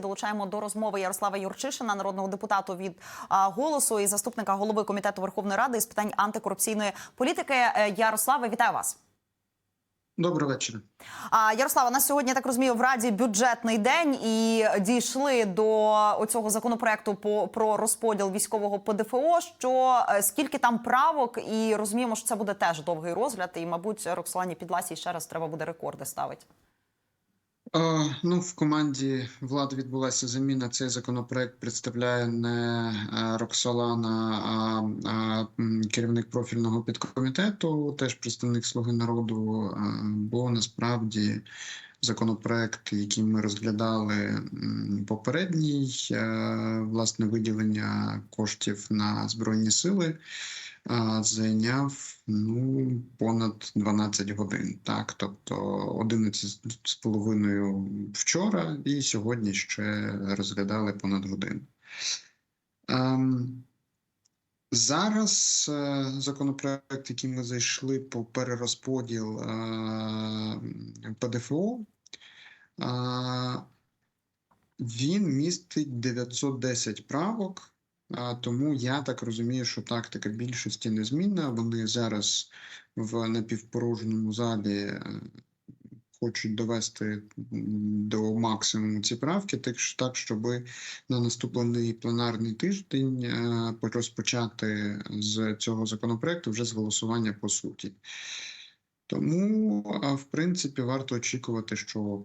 Долучаємо до розмови Ярослава Юрчишина, народного депутату від голосу і заступника голови комітету Верховної Ради з питань антикорупційної політики. Е, Ярославе, вітаю вас. Добрий вечір. А Ярослава, нас сьогодні я так розумію в раді бюджетний день і дійшли до цього законопроекту по про розподіл військового ПДФО. Що е, скільки там правок, і розуміємо, що це буде теж довгий розгляд. І, мабуть, Роксолані Підласій ще раз треба буде рекорди ставити. Ну, в команді влади відбулася заміна. Цей законопроект представляє не е, Роксолана, а, а керівник профільного підкомітету, теж представник Слуги народу. Е, Бо насправді законопроект, який ми розглядали попередній, е, власне, виділення коштів на збройні сили. Зайняв ну понад 12 годин, так тобто 11 з половиною вчора, і сьогодні ще розглядали понад годину. Ем, зараз е, законопроект, який ми зайшли по перерозподіл е, ПДФО, е, він містить 910 правок. А, Тому я так розумію, що тактика більшості незмінна. Вони зараз в напівпорожньому залі е, хочуть довести до максимуму ці правки, так, що- так щоб на наступний пленарний тиждень е, розпочати з цього законопроекту вже з голосування по суті. Тому, а, в принципі, варто очікувати, що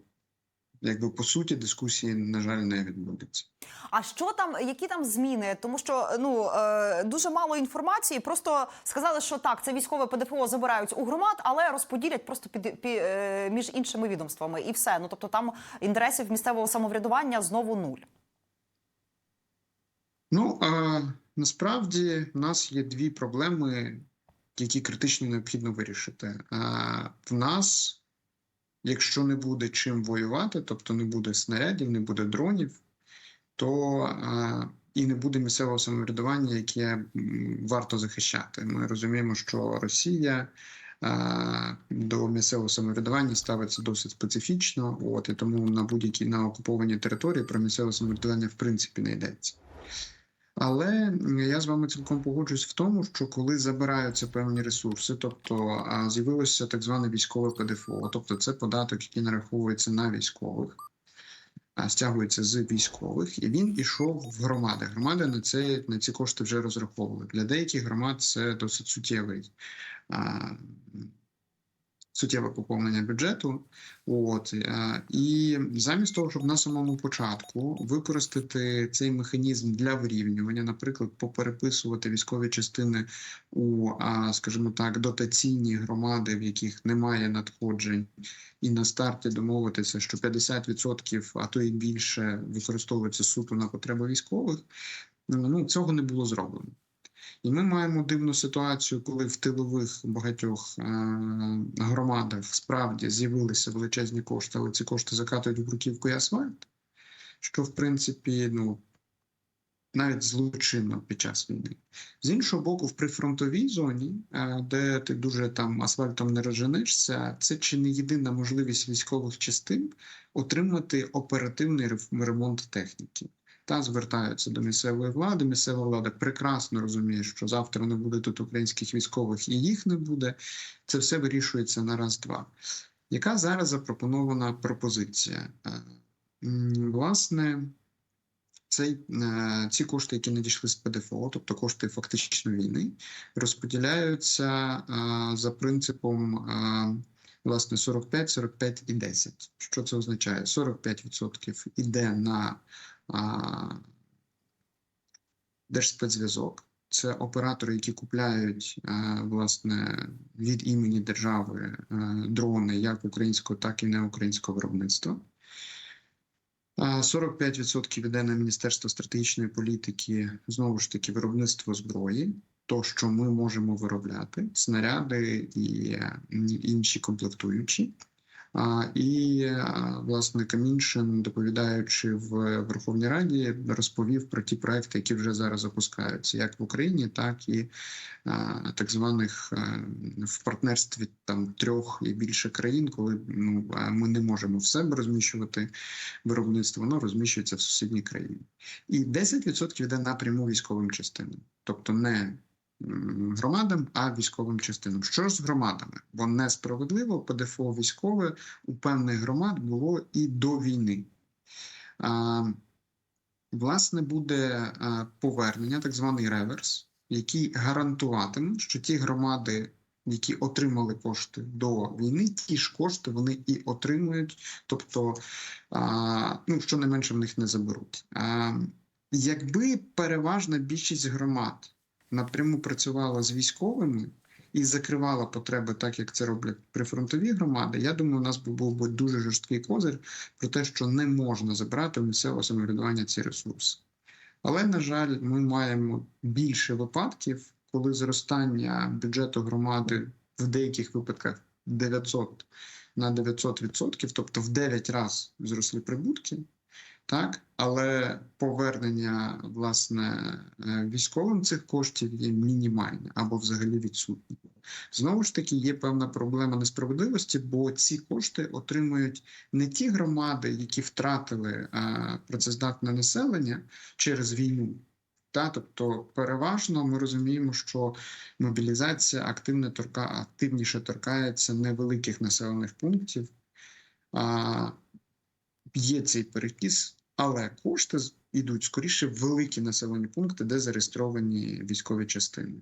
якби по суті дискусії, на жаль, не відбудеться. А що там, які там зміни? Тому що ну е, дуже мало інформації. Просто сказали, що так, це військове ПДФО забирають у громад, але розподілять просто під, пі- е, між іншими відомствами, і все. Ну тобто там інтересів місцевого самоврядування знову нуль. Ну а насправді в нас є дві проблеми, які критично необхідно вирішити. А, в нас, якщо не буде чим воювати, тобто не буде снарядів, не буде дронів, то а, і не буде місцевого самоврядування, яке варто захищати. Ми розуміємо, що Росія. До місцевого самоврядування ставиться досить специфічно, от і тому на будь-якій на окупованій території про місцеве самоврядування в принципі не йдеться. Але я з вами цілком погоджуюсь в тому, що коли забираються певні ресурси, тобто з'явилося так зване військове ПДФО, тобто це податок, який нараховується на військових, стягується з військових, і він ішов в громади. Громади на це на ці кошти вже розраховували. Для деяких громад це досить суттєвий. Суттєве поповнення бюджету, от е, і замість того, щоб на самому початку використати цей механізм для вирівнювання, наприклад, попереписувати військові частини у, скажімо так, дотаційні громади, в яких немає надходжень, і на старті домовитися, що 50%, а то і більше використовується суто на потреби військових. Ну цього не було зроблено. І ми маємо дивну ситуацію, коли в тилових багатьох е, громадах справді з'явилися величезні кошти, але ці кошти закатують в бруківку і асфальт, що в принципі ну, навіть злочинно під час війни. З іншого боку, в прифронтовій зоні, е, де ти дуже там асфальтом не розженешся, це чи не єдина можливість військових частин отримати оперативний ремонт техніки та звертаються до місцевої влади. Місцева влада прекрасно розуміє, що завтра не буде тут українських військових і їх не буде. Це все вирішується на раз-два. Яка зараз запропонована пропозиція? Е, Власне, цей, е, ці кошти, які надійшли з ПДФО, тобто кошти фактично війни, розподіляються е, за принципом власне 45, 45 і 10. Що це означає? 45% іде на Держспецзв'язок. Це оператори, які купляють е, власне від імені держави е, дрони як українського, так і неукраїнського виробництва. А 45% йде на Міністерство стратегічної політики, знову ж таки, виробництво зброї, то, що ми можемо виробляти, снаряди і е, інші комплектуючі. І власне Каміншин, доповідаючи в Верховній Раді, розповів про ті проекти, які вже зараз запускаються, як в Україні, так і так званих а, в партнерстві там трьох і більше країн, коли ну ми не можемо в себе розміщувати виробництво, воно розміщується в сусідній країні. І 10% йде напряму військовим частинам, тобто не громадам, а військовим частинам. Що ж з громадами? Бо несправедливо ПДФО військове у певних громад було і до війни. А, власне, буде повернення, так званий реверс, який гарантуватиме, що ті громади, які отримали кошти до війни, ті ж кошти вони і отримують, тобто, ну, що не менше в них не заберуть. Якби переважна більшість громад напряму працювала з військовими і закривала потреби, так як це роблять прифронтові громади, я думаю, у нас був би дуже жорсткий козир про те, що не можна забрати в місцевого самоврядування ці ресурси. Але, на жаль, ми маємо більше випадків, коли зростання бюджету громади в деяких випадках 900 на 900%, тобто в 9 разів зросли прибутки, так, але повернення власне е, військовим цих коштів є мінімальне або взагалі відсутнє. Знову ж таки, є певна проблема несправедливості, бо ці кошти отримують не ті громади, які втратили е, працездатне населення через війну. Та, тобто, переважно ми розуміємо, що мобілізація активно торка, активніше торкається невеликих населених пунктів. А, є цей перекіс, але кошти йдуть скоріше в великі населені пункти, де зареєстровані військові частини.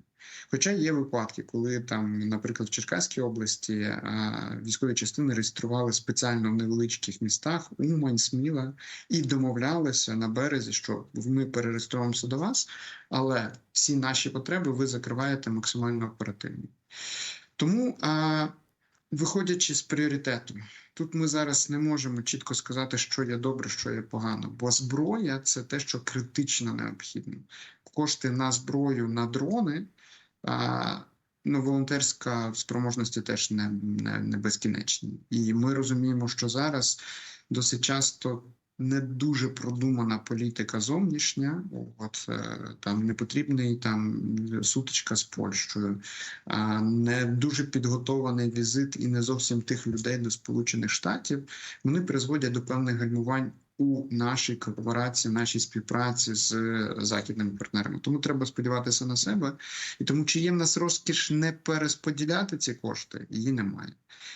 Хоча є випадки, коли там, наприклад, в Черкаській області а, військові частини реєстрували спеціально в невеличких містах Умань, Сміла і домовлялися на березі, що ми перереєструємося до вас, але всі наші потреби ви закриваєте максимально оперативно. Тому, а, виходячи з пріоритету, тут ми зараз не можемо чітко сказати, що є добре, що є погано, бо зброя це те, що критично необхідно. Кошти на зброю, на дрони. А, Ну, волонтерська спроможності теж не, не, не безкінечні. І ми розуміємо, що зараз досить часто не дуже продумана політика зовнішня. От е, там не потрібний там сутичка з Польщею, а не дуже підготований візит і не зовсім тих людей до Сполучених Штатів. Вони призводять до певних гальмувань у нашій корпорації, нашій співпраці з західними партнерами. Тому треба сподіватися на себе. І тому, чи є в нас розкіш не перерозподіляти ці кошти, її немає.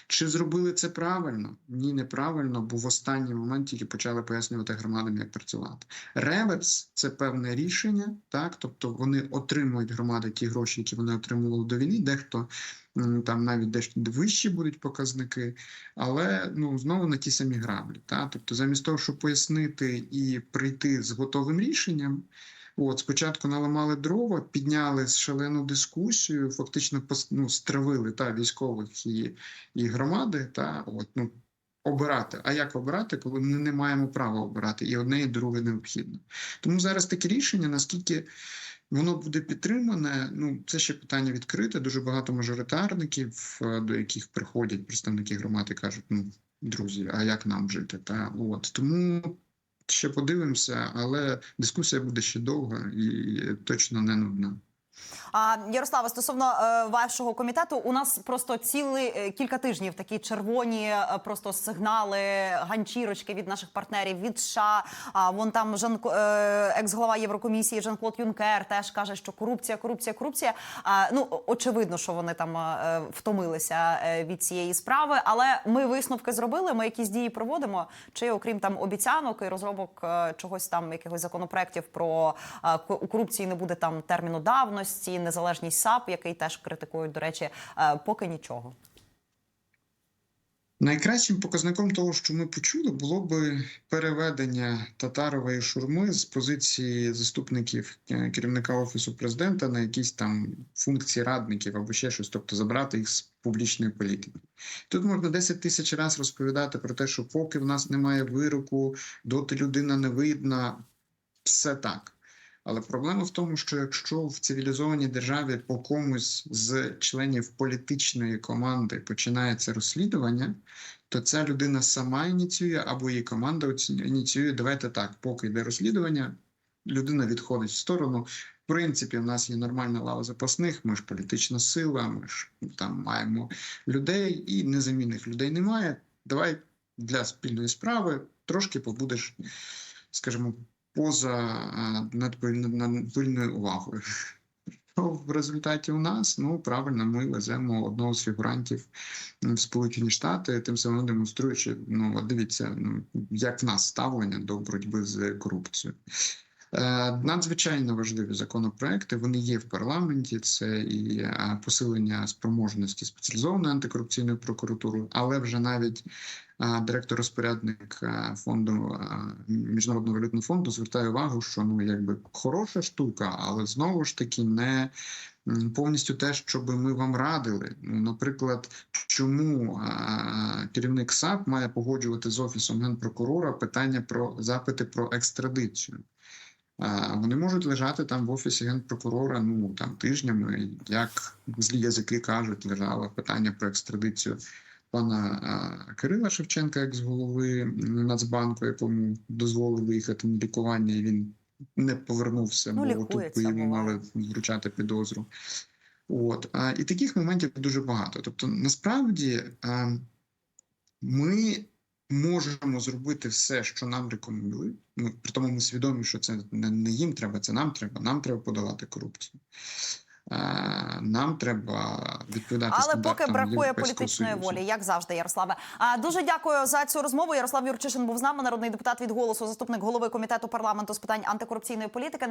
Чи зробили це правильно? Ні, неправильно, бо в останній момент тільки почали пояснювати громадам, як працювати. Реверс це певне рішення, так тобто вони отримують громади ті гроші, які вони отримували до війни. Дехто там навіть дещо вищі будуть показники, але ну знову на ті самі граблі. Та? Тобто, замість того, щоб пояснити і прийти з готовим рішенням. От спочатку наламали дрова, підняли шалену дискусію, фактично ну, стравили та військових і, і громади. Та от ну обирати. А як обирати, коли ми не маємо права обирати, і одне, і друге необхідно. Тому зараз таке рішення, наскільки воно буде підтримане, ну це ще питання відкрите. Дуже багато мажоритарників, е, до яких приходять представники громад і кажуть: ну друзі, а як нам жити? Та от тому. Ще подивимося, але дискусія буде ще довга і точно не нудна. А Ярослава, стосовно е, вашого комітету, у нас просто цілий е, кілька тижнів такі червоні е, просто сигнали, ганчірочки від наших партнерів від США. А вон там Жан е, екс-голова Єврокомісії Жан Клод Юнкер теж каже, що корупція, корупція, корупція. А, ну очевидно, що вони там е, втомилися е, від цієї справи. Але ми висновки зробили. Ми якісь дії проводимо. Чи окрім там обіцянок і розробок е, чогось там, якихось законопроєктів про е, ко- корупції не буде там терміну давності, незалежність САП, який теж критикують. До речі, е, поки нічого. Найкращим показником того, що ми почули, було би переведення татарової шурми з позиції заступників е, керівника офісу президента на якісь там функції радників або ще щось, тобто забрати їх з публічної політики. Тут можна 10 тисяч разів розповідати про те, що поки в нас немає вироку, доти людина не видна, все так. Але проблема в тому, що якщо в цивілізованій державі по комусь з членів політичної команди починається розслідування, то ця людина сама ініціює або її команда ініціює. Давайте так, поки йде розслідування, людина відходить в сторону. В принципі, в нас є нормальна лава запасних. Ми ж політична сила, ми ж там маємо людей, і незамінних людей немає. Давай для спільної справи трошки побудеш, скажімо, поза а, надпильно- над пильною увагою. То в результаті у нас ну правильно ми веземо одного з фігурантів в Сполучені Штати, тим самим демонструючи, ну дивіться, ну як в нас ставлення до боротьби з корупцією. Е, Надзвичайно важливі законопроекти. Вони є в парламенті. Це і е, посилення спроможності спеціалізованої антикорупційної прокуратури, але вже навіть е, директор-розпорядник фонду міжнародного валютного фонду звертає увагу, що ну якби хороша штука, але знову ж таки не повністю те, що би ми вам радили. Ну, наприклад, чому керівник САП має погоджувати з офісом генпрокурора питання про запити про екстрадицію. Вони можуть лежати там в офісі генпрокурора ну там тижнями, як злі язики кажуть, лежало питання про екстрадицію пана Кирила Шевченка, як з голови Нацбанку, якому дозволили виїхати на лікування, і він не повернувся, Ну, бо тут йому мали вручати підозру. От а, і таких моментів дуже багато. Тобто, насправді а, ми можемо зробити все, що нам рекомендують. Ми при тому ми свідомі, що це не, не їм треба, це нам треба. Нам треба подолати корупцію. А, нам треба відповідати Але поки бракує політичної Союзу. волі, як завжди, Ярославе. А дуже дякую за цю розмову. Ярослав Юрчишин був з нами, народний депутат від голосу, заступник голови комітету парламенту з питань антикорупційної політики.